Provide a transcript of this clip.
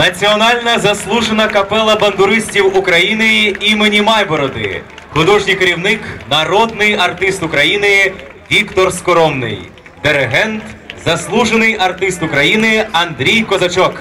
Національна заслужена капела бандуристів України імені Майбороди. Художній керівник, народний артист України Віктор Скоромний. Диригент, заслужений артист України Андрій Козачок.